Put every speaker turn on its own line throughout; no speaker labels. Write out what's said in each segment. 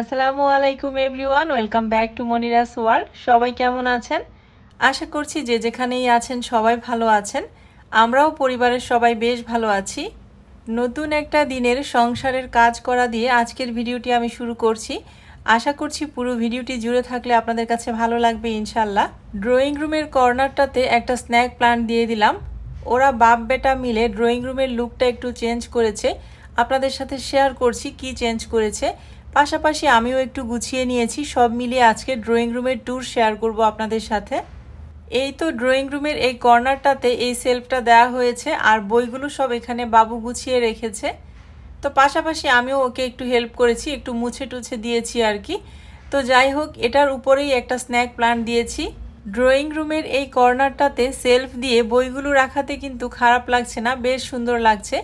আসসালামু আলাইকুম everyone, welcome back to Monira's world. সবাই কেমন আছেন? আশা করছি যে যেখানেই আছেন সবাই ভালো আছেন। আমরাও পরিবারের সবাই বেশ ভালো আছি। নতুন একটা দিনের সংসারের কাজ করা দিয়ে আজকের ভিডিওটি আমি শুরু করছি। আশা করছি পুরো ভিডিওটি জুড়ে থাকলে আপনাদের কাছে ভালো লাগবে ইনশাল্লাহ ড্রয়িং রুমের কর্নারটাতে একটা স্ন্যাক প্ল্যান্ট দিয়ে দিলাম। ওরা বাপ বেটা মিলে ড্রয়িং রুমের লুকটা একটু চেঞ্জ করেছে। আপনাদের সাথে শেয়ার করছি কি চেঞ্জ করেছে। পাশাপাশি আমিও একটু গুছিয়ে নিয়েছি। সব মিলিয়ে আজকে ড্রয়িং রুমের ট্যুর শেয়ার করব আপনাদের সাথে। এই তো ড্রয়িং রুমের এই কর্নারটাতে এই সেলফটা দেওয়া হয়েছে আর বইগুলো সব এখানে বাবু গুছিয়ে রেখেছে। তো পাশাপাশি আমিও ওকে একটু হেল্প করেছি, একটু মুছে টুছে দিয়েছি আর কি। তো যাই হোক, এটার উপরেই একটা স্ন্যাক প্ল্যান্ট দিয়েছি। ড্রয়িং রুমের এই কর্নারটাতে সেলফ দিয়ে বইগুলো রাখাতে কিন্তু খারাপ লাগছে না, বেশ সুন্দর লাগছে।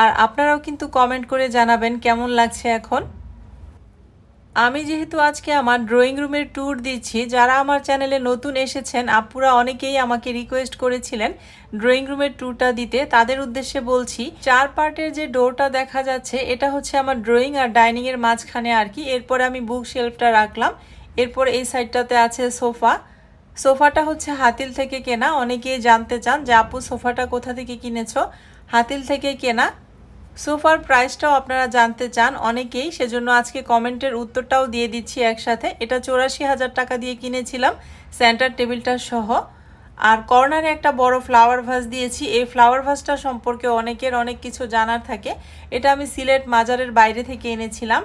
আর আপনারাও কিন্তু কমেন্ট করে জানাবেন কেমন লাগছে এখন। আমি যেহেতু আজকে আমার ড্রয়িং রুমের ট্যুর দিচ্ছি, যারা আমার চ্যানেলে নতুন এসেছেন, আপুরা অনেকেই আমাকে রিকোয়েস্ট করেছিলেন ড্রয়িং রুমের ট্যুরটা দিতে। তাদের উদ্দেশ্যে বলছি, চার পার্টের যে ডোরটা দেখা যাচ্ছে, এটা হচ্ছে আমার ড্রয়িং আর ডাইনিংয়ের মাঝখানে আর কি। এরপরে আমি বুক শেলফটা রাখলাম। এরপর এই সাইডটাতে আছে সোফা সোফাটা হচ্ছে হাতিল থেকে কেনা। অনেকেই জানতে চান যে, আপু, সোফাটা কোথা থেকে কিনেছো? হাতিল থেকে কেনা। সোফার প্রাইসটাও আপনারা জানতে চান অনেকেই, সেজন্য আজকে কমেন্টের উত্তরটাও দিয়ে দিচ্ছি একসাথে। এটা চৌরাশি হাজার টাকা দিয়ে কিনেছিলাম সেন্টার টেবিলটা সহ। আর কর্নারে একটা বড় ফ্লাওয়ার ভাস দিয়েছি। এই ফ্লাওয়ার ভাসটা সম্পর্কে অনেকের অনেক কিছু জানার থাকে। এটা আমি সিলেট মাজারের বাইরে থেকে এনেছিলাম।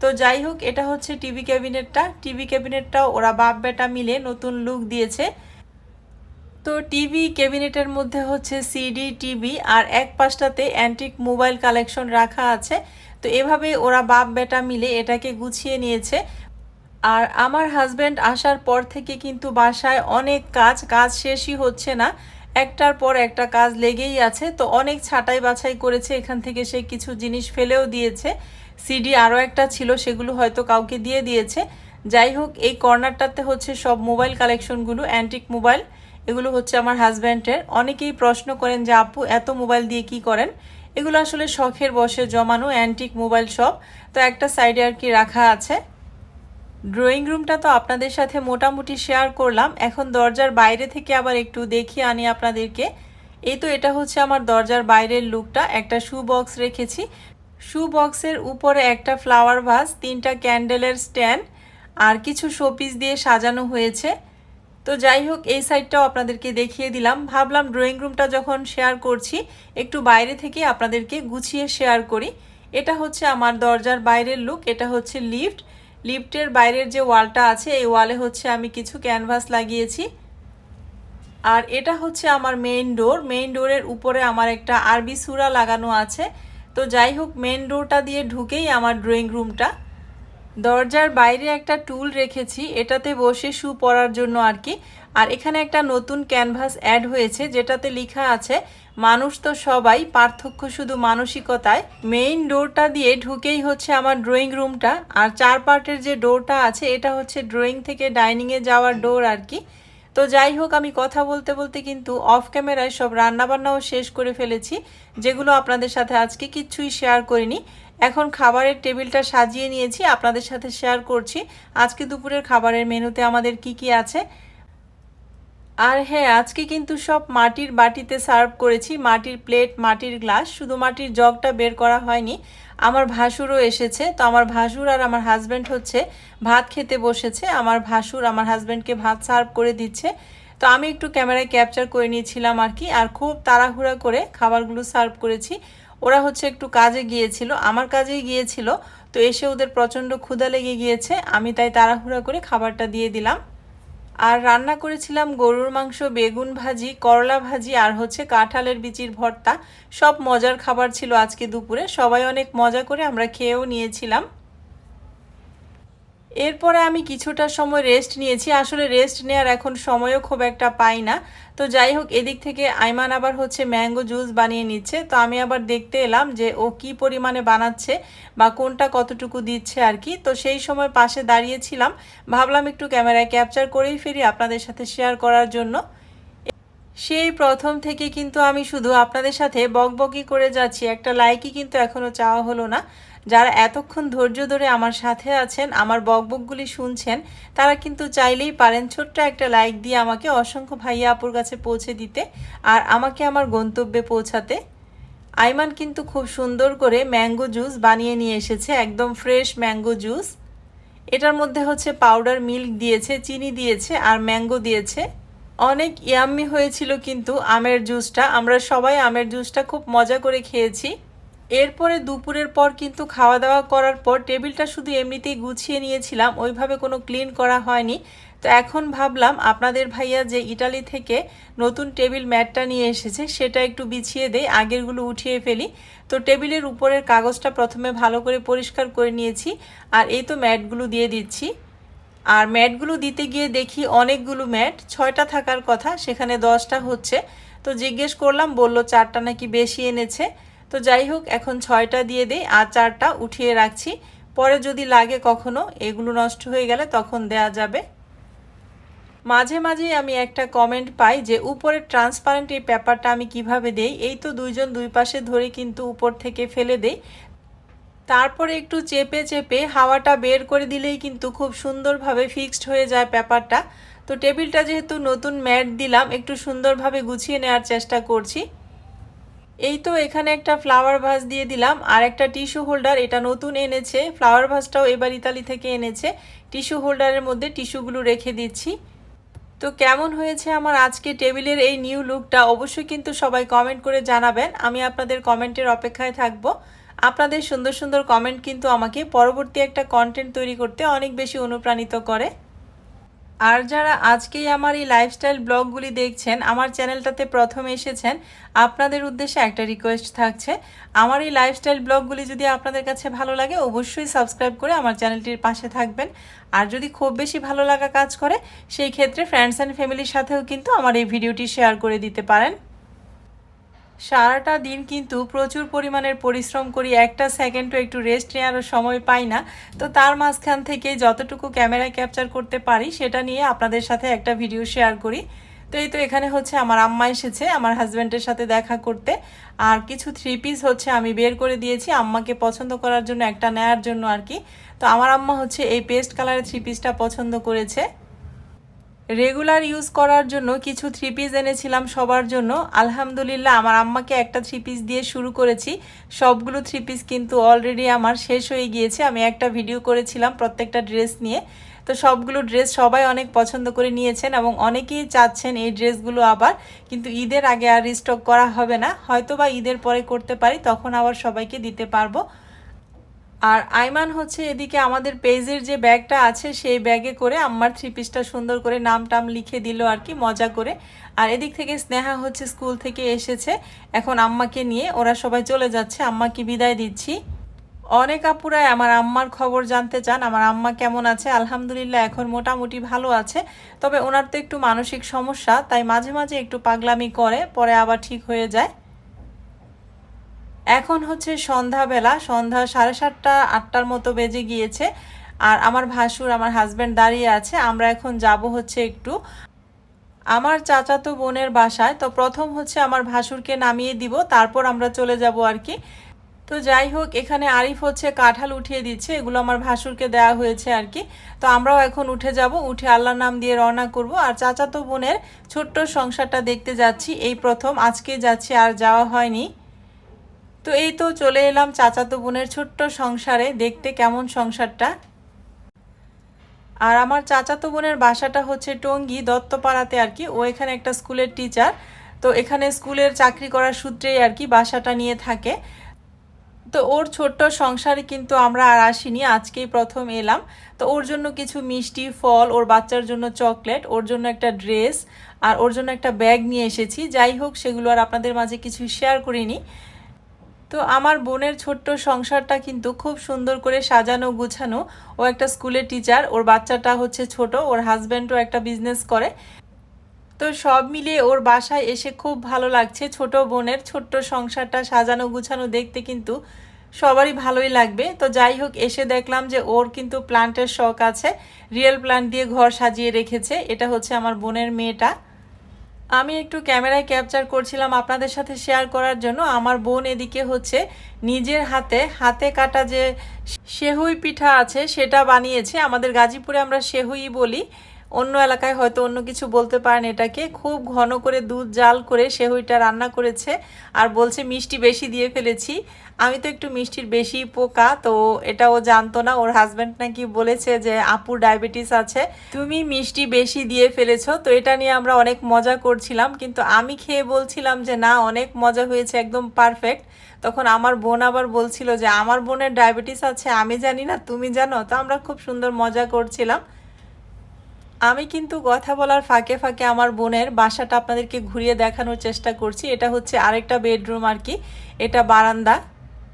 তো যাই হোক, এটা হচ্ছে টিভি ক্যাবিনেটটা টিভি ক্যাবিনেটটাও ওরা বাপ বেটা মিলে নতুন লুক দিয়েছে। তো টিভি ক্যাবিনেটের মধ্যে হচ্ছে সিডি, টিভি আর এক পাশটাতে অ্যান্টিক মোবাইল কালেকশন রাখা আছে। তো এভাবে ওরা বাপ বেটা মিলে এটাকে গুছিয়ে নিয়েছে। আর আমার হাজব্যান্ড আসার পর থেকে কিন্তু বাসায় অনেক কাজ কাজ শেষই হচ্ছে না। একটার পর একটা কাজ লেগেই আছে। তো অনেক ছাঁটাই বাছাই করেছে। এখান থেকে সে কিছু জিনিস ফেলেও দিয়েছে। সিডি আরও একটা ছিল, সেগুলো হয়তো কাউকে দিয়ে দিয়েছে। যাই হোক, এই কর্নারটাতে হচ্ছে সব মোবাইল কালেকশনগুলো, অ্যান্টিক মোবাইল। এগুলো হচ্ছে আমার হাজব্যান্ডের। অনেকেই প্রশ্ন করেন যে, আপু, এত মোবাইল দিয়ে কি করেন? এগুলো আসলে শখের বসে জমানো অ্যান্টিক মোবাইল শপ। তো একটা সাইডে আর কি রাখা আছে। ড্রয়িং রুমটা তো আপনাদের সাথে মোটামুটি শেয়ার করলাম। এখন দরজার বাইরে থেকে আবার একটু দেখিয়ে আনি আপনাদেরকে। এই তো এটা হচ্ছে আমার দরজার বাইরের লুকটা। একটা শু বক্স রেখেছি। শু বক্সের উপরে একটা ফ্লাওয়ার ভাস তিনটা ক্যান্ডেলের স্ট্যান্ড আর কিছু শোপিস দিয়ে সাজানো হয়েছে। তো যাই হোক, এই সাইডটাও আপনাদেরকে দেখিয়ে দিলাম। ভাবলাম ড্রয়িং রুমটা যখন শেয়ার করছি, একটু বাইরে থেকে আপনাদেরকে গুছিয়ে শেয়ার করি। এটা হচ্ছে আমার দরজার বাইরের লুক এটা হচ্ছে লিফট লিফটের বাইরের যে ওয়ালটা আছে, এই ওয়ালে হচ্ছে আমি কিছু ক্যানভাস লাগিয়েছি। আর এটা হচ্ছে আমার মেইন ডোর মেইন ডোরের উপরে আমার একটা আরবি সুরা লাগানো আছে। তো যাই হোক মেইন ডোরটা দিয়ে ঢুকেই আমার ড্রয়িং রুমটা দরজার বাইরে একটা টুল রেখেছি, এটাতে বসে শু পরার জন্য আর কি। আর এখানে একটা নতুন ক্যানভাস অ্যাড হয়েছে, যেটাতে লেখা আছে, মানুষ তো সবাই, পার্থক্য শুধু মানসিকতায়। মেইন ডোরটা দিয়ে ঢুকেই হচ্ছে আমার ড্রয়িং রুমটা। আর চার পার্টের যে ডোরটা আছে, এটা হচ্ছে ড্রয়িং থেকে ডাইনিংয়ে যাওয়ার ডোর আর কি। তো যাই হোক, আমি কথা বলতে বলতে কিন্তু অফ ক্যামেরায় সব রান্নাবান্নাও শেষ করে ফেলেছি, যেগুলো আপনাদের সাথে আজকে কিচ্ছুই শেয়ার করিনি। এখন খাবারের টেবিলটা সাজিয়ে নিয়েছি, আপনাদের সাথে শেয়ার করছি। আজকে দুপুরের খাবারের মেনুতে আমাদের কি কি আছে? আর হ্যাঁ আজকে কিন্তু সব মাটির বাটিতে সার্ভ করেছি, মাটির প্লেট মাটির গ্লাস শুধু মাটির জগটা বের করা হয়নি। আমার ভাসুরও এসেছে, তো আমার ভাসুর আর আমার হাজব্যান্ড হচ্ছে ভাত খেতে বসেছে। আমার ভাসুর আমার হাজব্যান্ডকে ভাত সার্ভ করে দিচ্ছে। তো আমি একটু ক্যামেরায় ক্যাপচার করে নিয়েছিলাম আর কি, আর খুব তাড়াহুড়া করে খাবারগুলো সার্ভ করেছি। ওরা হচ্ছে একটু কাজে গিয়েছিল, আমার কাজেই গিয়েছিল, তো এসে ওদের প্রচণ্ড ক্ষুধা লেগে গিয়েছে, আমি তাই তাড়াহুড়া করে খাবারটা দিয়ে দিলাম। আর রান্না করেছিলাম গরুর মাংস, বেগুন ভাজি, করলা ভাজি আর হচ্ছে কাঁঠালের বিচির ভর্তা। সব মজার খাবার ছিল আজকে দুপুরে, সবাই অনেক মজা করে আমরা খেয়েও নিয়েছিলাম। এরপরে আমি কিছুটা সময় রেস্ট নিয়েছি। আসলে রেস্ট নেওয়ার এখন সময়ও খুব একটা পাই না। তো যাই হোক, এদিক থেকে আইমান আবার হচ্ছে ম্যাঙ্গো জুস বানিয়ে নিচ্ছে। তো আমি আবার দেখতে এলাম যে ও কি পরিমাণে বানাচ্ছে বা কোনটা কতটুকু দিচ্ছে আর কি। তো সেই সময় পাশে দাঁড়িয়েছিলাম। ভাবলাম একটু ক্যামেরায় ক্যাপচার করেই ফিরি আপনাদের সাথে শেয়ার করার জন্য। সেই প্রথম থেকে কিন্তু আমি শুধু আপনাদের সাথে বকবকি করে যাচ্ছি। একটা লাইকই কিন্তু এখনও চাওয়া হলো না। যারা এতক্ষণ ধৈর্য ধরে আমার সাথে আছেন, আমার বকবকগুলি শুনছেন, তারা কিন্তু চাইলেই পারেন ছোট্ট একটা লাইক দিয়ে আমাকে অসংখ্য ভাইয়া আপুর কাছে পৌঁছে দিতে আর আমাকে আমার গন্তব্যে পৌঁছাতে। আইমান কিন্তু খুব সুন্দর করে ম্যাঙ্গো জুস বানিয়ে নিয়ে এসেছে, একদম ফ্রেশ ম্যাঙ্গো জুস এটার মধ্যে হচ্ছে পাউডার মিল্ক দিয়েছে, চিনি দিয়েছে আর ম্যাঙ্গো দিয়েছে। অনেক ইয়াম্মি হয়েছিল কিন্তু আমের জুসটা আমরা সবাই আমের জুসটা খুব মজা করে খেয়েছি। এরপরে দুপুরের পর কিন্তু খাওয়া দাওয়া করার পর টেবিলটা শুধু এমনিতেই গুছিয়ে নিয়েছিলাম, ওইভাবে কোনো ক্লিন করা হয়নি। তো এখন ভাবলাম আপনাদের ভাইয়া যে ইটালি থেকে নতুন টেবিল ম্যাটটা নিয়ে এসেছে, সেটা একটু বিছিয়ে দেই, আগেরগুলো উঠিয়ে ফেলি। তো টেবিলের উপরের কাগজটা প্রথমে ভালো করে পরিষ্কার করে নিয়েছি, আর এই তো ম্যাটগুলো দিয়ে দিচ্ছি। আর ম্যাটগুলো দিতে গিয়ে দেখি অনেকগুলো ম্যাট, ছয়টা থাকার কথা, সেখানে দশটা হচ্ছে। তো জিজ্ঞেস করলাম, বলল চারটা নাকি বেশি এনেছে। তো যাই হোক, এখন ছয়টা দিয়ে দেই, আর চারটা উঠিয়ে রাখছি। পরে যদি লাগে কখনো, এগুলো নষ্ট হয়ে গেলে তখন দেয়া যাবে। মাঝে মাঝেই আমি একটা কমেন্ট পাই যে, উপরের ট্রান্সপারেন্ট এই পেপারটা আমি কীভাবে দেই? এই তো দুইজন দুই পাশে ধরে কিন্তু উপর থেকে ফেলে দেই। তারপরে একটু চেপে চেপে হাওয়াটা বের করে দিলেই কিন্তু খুব সুন্দরভাবে ফিক্সড হয়ে যায় পেপারটা তো টেবিলটা যেহেতু নতুন ম্যাট দিলাম, একটু সুন্দরভাবে গুছিয়ে নেওয়ার চেষ্টা করছি। এই তো এখানে একটা ফ্লাওয়ার ভাস দিয়ে দিলাম। আর একটা টিস্যু হোল্ডার এটা নতুন এনেছে। ফ্লাওয়ার ভাসটাও এবার ইতালি থেকে এনেছে। টিস্যু হোল্ডারের মধ্যে টিস্যুগুলো রেখে দিচ্ছি। তো কেমন হয়েছে আমার আজকে টেবিলের এই নিউ লুকটা অবশ্যই কিন্তু সবাই কমেন্ট করে জানাবেন। আমি আপনাদের কমেন্টের অপেক্ষায় থাকব। আপনাদের সুন্দর সুন্দর কমেন্ট কিন্তু আমাকে পরবর্তী একটা কন্টেন্ট তৈরি করতে অনেক বেশি অনুপ্রাণিত করে। আর যারা আজকেই আমার এই লাইফস্টাইল ব্লগগুলি দেখছেন, আমার চ্যানেলটাতে প্রথম এসেছেন, আপনাদের উদ্দেশ্যে একটা রিকোয়েস্ট থাকছে। আমার এই লাইফস্টাইল ব্লগগুলি যদি আপনাদের কাছে ভালো লাগে, অবশ্যই সাবস্ক্রাইব করে আমার চ্যানেলটির পাশে থাকবেন। আর যদি খুব বেশি ভালো লাগা কাজ করে, সেই ক্ষেত্রে ফ্রেন্ডস অ্যান্ড ফ্যামিলির সাথেও কিন্তু আমার এই ভিডিওটি শেয়ার করে দিতে পারেন। সারাটা দিন কিন্তু প্রচুর পরিমাণের পরিশ্রম করি, একটা সেকেন্ডও একটু রেস্ট নেওয়ারও সময় পাই না। তো তার মাঝখান থেকে যতটুকু ক্যামেরা ক্যাপচার করতে পারি, সেটা নিয়ে আপনাদের সাথে একটা ভিডিও শেয়ার করি। তো এই তো এখানে হচ্ছে আমার আম্মা এসেছে, আমার হাজব্যান্ডের সাথে দেখা করতে। আর কিছু থ্রি পিস হচ্ছে আমি বের করে দিয়েছি, আম্মাকে পছন্দ করার জন্য, একটা নেয়ার জন্য আর কি। তো আমার আম্মা হচ্ছে এই পেস্ট কালারের থ্রি পিসটা পছন্দ করেছে। রেগুলার ইউজ করার জন্য কিছু থ্রি পিস এনেছিলাম সবার জন্য। আলহামদুলিল্লাহ, আমার আম্মাকে একটা থ্রি পিস দিয়ে শুরু করেছি। সবগুলো থ্রি পিস কিন্তু অলরেডি আমার শেষ হয়ে গিয়েছে। আমি একটা ভিডিও করেছিলাম প্রত্যেকটা ড্রেস নিয়ে। তো সবগুলো ড্রেস সবাই অনেক পছন্দ করে নিয়েছেন এবং অনেকেই চাচ্ছেন এই ড্রেসগুলো আবার। কিন্তু ঈদের আগে আর রিস্টক করা হবে না। হয়তো বা ঈদের পরে করতে পারি, তখন আবার সবাইকে দিতে পারব। আর আইমান হচ্ছে এদিকে আমাদের পেজের যে ব্যাগটা আছে, সেই ব্যাগে করে আম্মার থ্রি পিসটা সুন্দর করে নাম টাম লিখে দিল আর কি, মজা করে। আর এদিক থেকে স্নেহা হচ্ছে স্কুল থেকে এসেছে। এখন আম্মাকে নিয়ে ওরা সবাই চলে যাচ্ছে। আম্মাকে বিদায় দিচ্ছি। অনেক আপুরাই আমার আম্মার খবর জানতে চান। আমার আম্মা কেমন আছে? আলহামদুলিল্লাহ এখন মোটামুটি ভালো আছে। তবে ওনার তো একটু মানসিক সমস্যা, তাই মাঝে মাঝে একটু পাগলামি করে, পরে আবার ঠিক হয়ে যায়। এখন হচ্ছে সন্ধ্যাবেলা, সন্ধ্যা সাড়ে সাতটা, আটটার মতো বেজে গিয়েছে। আর আমার ভাসুর, আমার হাজব্যান্ড দাঁড়িয়ে আছে, আমরা এখন যাব হচ্ছে একটু আমার চাচাতো বোনের বাসায়। তো প্রথম হচ্ছে আমার ভাসুরকে নামিয়ে দিব, তারপর আমরা চলে যাব আর কি। তো যাই হোক, এখানে আরিফ হচ্ছে কাঁঠাল উঠিয়ে দিচ্ছে, এগুলো আমার ভাসুরকে দেওয়া হয়েছে আর কি। তো আমরাও এখন উঠে যাব, উঠে আল্লাহর নাম দিয়ে রওনা করব। আর চাচাতো বোনের ছোট্ট সংসারটা দেখতে যাচ্ছি, এই প্রথম, আজকে যাচ্ছি, আর যাওয়া হয়নি। তো এই তো চলে এলাম চাচাতো বোনের ছোট্ট সংসারে। দেখতে কেমন সংসারটা? আর আমার চাচাতো বোনের বাসাটা হচ্ছে টঙ্গী দত্তপাড়াতে আর কি। ও এখানে একটা স্কুলের টিচার। তো এখানে স্কুলের চাকরি করার সূত্রেই আর কি বাসাটা নিয়ে থাকে। তো ওর ছোট্ট সংসারে কিন্তু আমরা আর আসিনি, আজকেই প্রথম এলাম। তো ওর জন্য কিছু মিষ্টি, ফল, ওর বাচ্চার জন্য চকলেট, ওর জন্য একটা ড্রেস, আর ওর জন্য একটা ব্যাগ নিয়ে এসেছি। যাই হোক, সেগুলো আর আপনাদের মাঝে কিছু শেয়ার করিনি। তো আমার বোনের ছোট্ট সংসারটা কিন্তু খুব সুন্দর করে সাজানো গুছানো। ও একটা স্কুলের টিচার ওর বাচ্চাটা হচ্ছে ছোট, ওর হাজব্যান্ডও একটা বিজনেস করে। তো সব মিলিয়ে ওর বাসায় এসে খুব ভালো লাগছে। ছোট বোনের ছোট্ট সংসারটা সাজানো গুছানো দেখতে কিন্তু সবারই ভালোই লাগবে। তো যাই হোক, এসে দেখলাম যে ওর কিন্তু প্লান্টের শখ আছে। রিয়েল প্লান্ট দিয়ে ঘর সাজিয়ে রেখেছে। এটা হচ্ছে আমার বোনের মেয়েটা। আমি একটু ক্যামেরায় ক্যাপচার করছিলাম আপনাদের সাথে শেয়ার করার জন্য। আমার বোন এদিকে হচ্ছে নিজের হাতে হাতে কাটা যে সেহুই পিঠা আছে সেটা বানিয়েছে। আমাদের গাজীপুরে আমরা সেহুই বলি। অন্য এলাকায় হয়তো অন্য কিছু বলতে পারেন এটাকে। খুব ঘন করে দুধ, জাল করে সেহুইটা রান্না করেছে আর বলছে মিষ্টি বেশি দিয়ে ফেলেছি। আমি তো একটু মিষ্টির বেশি পোকা, তো এটা ও জানতো না। ওর হাজব্যান্ড নাকি বলেছে যে আপুর ডায়াবেটিস আছে। তুমি মিষ্টি বেশি দিয়ে ফেলেছো। তো এটা নিয়ে আমরা অনেক মজা করছিলাম। কিন্তু আমি খেয়ে বলছিলাম যে, না, অনেক মজা হয়েছে, একদম পারফেক্ট তখন আমার বোন আবার বলছিল যে, আমার বোনের ডায়াবেটিস আছে, আমি জানি না, তুমি জানো? তো আমরা খুব সুন্দর মজা করছিলাম। আমি কিন্তু কথা বলার ফাঁকে ফাঁকে আমার বোনের বাসাটা আপনাদেরকে ঘুরিয়ে দেখানোর চেষ্টা করছি। এটা হচ্ছে আরেকটা বেডরুম আর কি। এটা বারান্দা।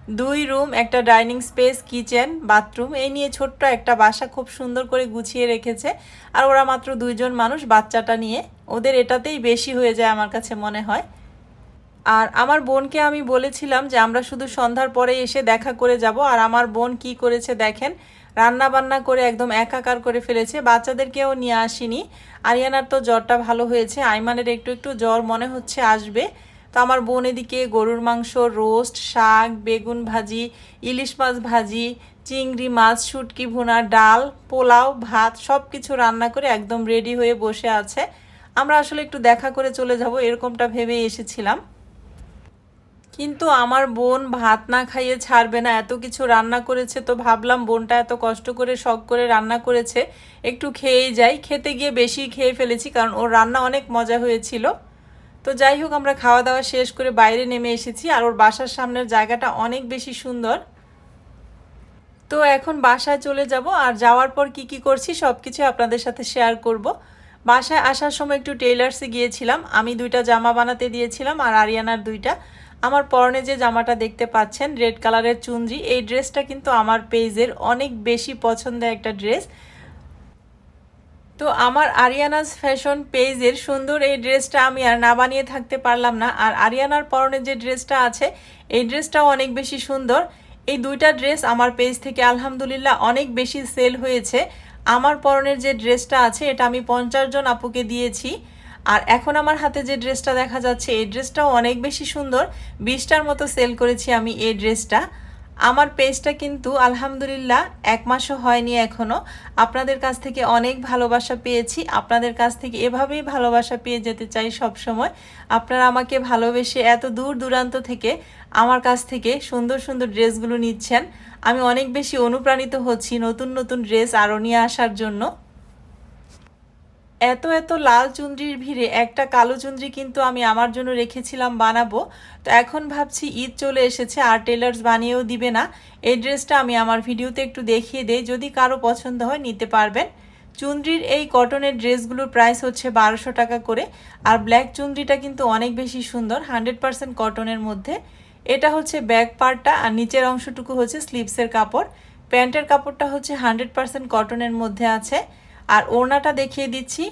দুই রুম, একটা ডাইনিং স্পেস, কিচেন, বাথরুম। এই নিয়ে ছোট্ট একটা বাসা খুব সুন্দর করে গুছিয়ে রেখেছে। আর ওরা মাত্র দুইজন মানুষ বাচ্চাটা নিয়ে। ওদের এটাতেই বেশি হয়ে যায় আমার কাছে মনে হয়। আর আমার বোনকে আমি বলেছিলাম যে আমরা শুধু সন্ধ্যার পরে এসে দেখা করে যাব। আর আমার বোন কি করেছে দেখেন? রান্না বান্না করে একদম একাকার করে ফেলেছে। বাচ্চাদেরকেও নিয়ে আসিনি। আরিয়ানার তো জ্বরটা ভালো হয়েছে। আইমানের একটু একটু জ্বর মনে হচ্ছে আসবে। তো আমার বোন এদিকে গরুর মাংস, রোস্ট, শাক, বেগুন ভাজি, ইলিশ মাছ ভাজি, চিংড়ি মাছ, শুটকি ভুনা, ডাল, পোলাও, ভাত সব কিছু রান্না করে একদম রেডি হয়ে বসে আছে। আমরা আসলে একটু দেখা করে চলে যাব, এরকমটা ভেবেই এসেছিলাম। কিন্তু আমার বোন ভাত না খাইয়ে ছাড়বে না, এত কিছু রান্না করেছে তো ভাবলাম বোনটা এত কষ্ট করে, শখ করে রান্না করেছে, একটু খেয়েই যাই। খেতে গিয়ে বেশি খেয়ে ফেলেছি কারণ ওর রান্না অনেক মজা হয়েছিল। তো যাই হোক, আমরা খাওয়া দাওয়া শেষ করে বাইরে নেমে এসেছি আর ওর বাসার সামনের জায়গাটা অনেক বেশি সুন্দর। তো এখন বাসায় চলে যাব আর যাওয়ার পর কি কি করছি সব কিছু আপনাদের সাথে শেয়ার করব। বাসায় আসার সময় একটু টেইলার্সে গিয়েছিলাম, আমি দুইটা জামা বানাতে দিয়েছিলাম আর আরিয়ানার দুইটা। আমার পরনে যে জামাটা দেখতে পাচ্ছেন, রেড কালারের চুনরি, এই ড্রেসটা কিন্তু আমার পেজের অনেক বেশি পছন্দের একটা ড্রেস। তো আমার আরিয়ানাস ফ্যাশন পেজের সুন্দর এই ড্রেসটা আমি আর না বানিয়ে থাকতে পারলাম না। আর আরিয়ানার পরনে যে ড্রেসটা আছে, এই ড্রেসটাও অনেক বেশি সুন্দর। এই দুইটা ড্রেস আমার পেজ থেকে আলহামদুলিল্লাহ অনেক বেশি সেল হয়েছে। আমার পরনের যে ড্রেসটা আছে, এটা আমি পঞ্চাশ জন আপুকে দিয়েছি। আর এখন আমার হাতে যে ড্রেসটা দেখা যাচ্ছে, এই ড্রেসটাও অনেক বেশি সুন্দর। বিশটার মতো সেল করেছি আমি এই ড্রেসটা। আমার পেজটা কিন্তু আলহামদুলিল্লাহ এক মাসও হয়নি এখনও আপনাদের কাছ থেকে অনেক ভালোবাসা পেয়েছি। আপনাদের কাছ থেকে এভাবেই ভালোবাসা পেয়ে যেতে চাই সব সময় আপনারা আমাকে ভালোবেসে এত দূর দূরান্ত থেকে আমার কাছ থেকে সুন্দর সুন্দর ড্রেসগুলো নিচ্ছেন। আমি অনেক বেশি অনুপ্রাণিত হচ্ছি নতুন নতুন ড্রেস আরও নিয়ে আসার জন্য। এত এত লাল চুন্দ্রির ভিড়ে একটা কালো চুন্দ্রি কিন্তু আমি আমার জন্য রেখেছিলাম বানাবো। তো এখন ভাবছি ঈদ চলে এসেছে, আর টেলার্স বানিয়েও দিবে না। এই ড্রেসটা আমি আমার ভিডিওতে একটু দেখিয়ে দেই, যদি কারও পছন্দ হয় নিতে পারবেন। চুন্দ্রির এই কটনের ড্রেসগুলোর প্রাইস হচ্ছে বারোশো টাকা করে, আর ব্ল্যাক চুন্দ্রিটা কিন্তু অনেক বেশি সুন্দর হান্ড্রেড পারসেন্ট কটনের মধ্যে। এটা হচ্ছে ব্যাক পার্টটা আর নিচের অংশটুকু হচ্ছে স্লিভসের কাপড়। প্যান্টের কাপড়টা হচ্ছে হান্ড্রেড পারসেন্ট কটনের মধ্যে আছে। আর ওড়নাটা দেখিয়ে দিচ্ছি।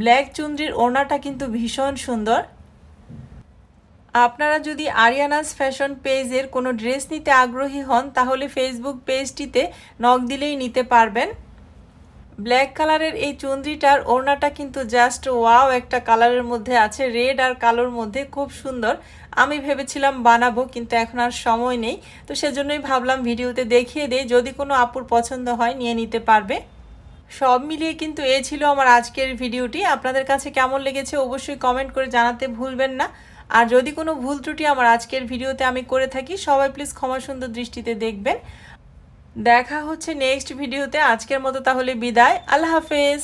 ব্ল্যাক চুন্দ্রির ওড়নাটা কিন্তু ভীষণ সুন্দর। আপনারা যদি আরিয়ানাস ফ্যাশন পেজের কোনো ড্রেস নিতে আগ্রহী হন, তাহলে ফেসবুক পেজটিতে নখ দিলেই নিতে পারবেন। ব্ল্যাক কালারের এই চুন্দ্রিটার ওড়নাটা কিন্তু জাস্ট ওয়াও একটা কালারের মধ্যে আছে, রেড আর কালোর মধ্যে খুব সুন্দর। আমি ভেবেছিলাম বানাবো, কিন্তু এখন আর সময় নেই। তো সেজন্যই ভাবলাম ভিডিওতে দেখিয়ে দেই, যদি কোনো আপুর পছন্দ হয়, নিয়ে নিতে পারবে। সব মিলিয়ে কিন্তু এ ছিল আমার আজকের ভিডিওটি। আপনাদের কাছে কেমন লেগেছে অবশ্যই কমেন্ট করে জানাতে ভুলবেন না। আর যদি কোনো ভুল ত্রুটি আমার আজকের ভিডিওতে আমি করে থাকি, সবাই প্লিজ ক্ষমা সুন্দর দৃষ্টিতে দেখবেন। দেখা হচ্ছে নেক্সট ভিডিওতে। আজকের মতো তাহলে বিদায়। আল্লাহ হাফেজ।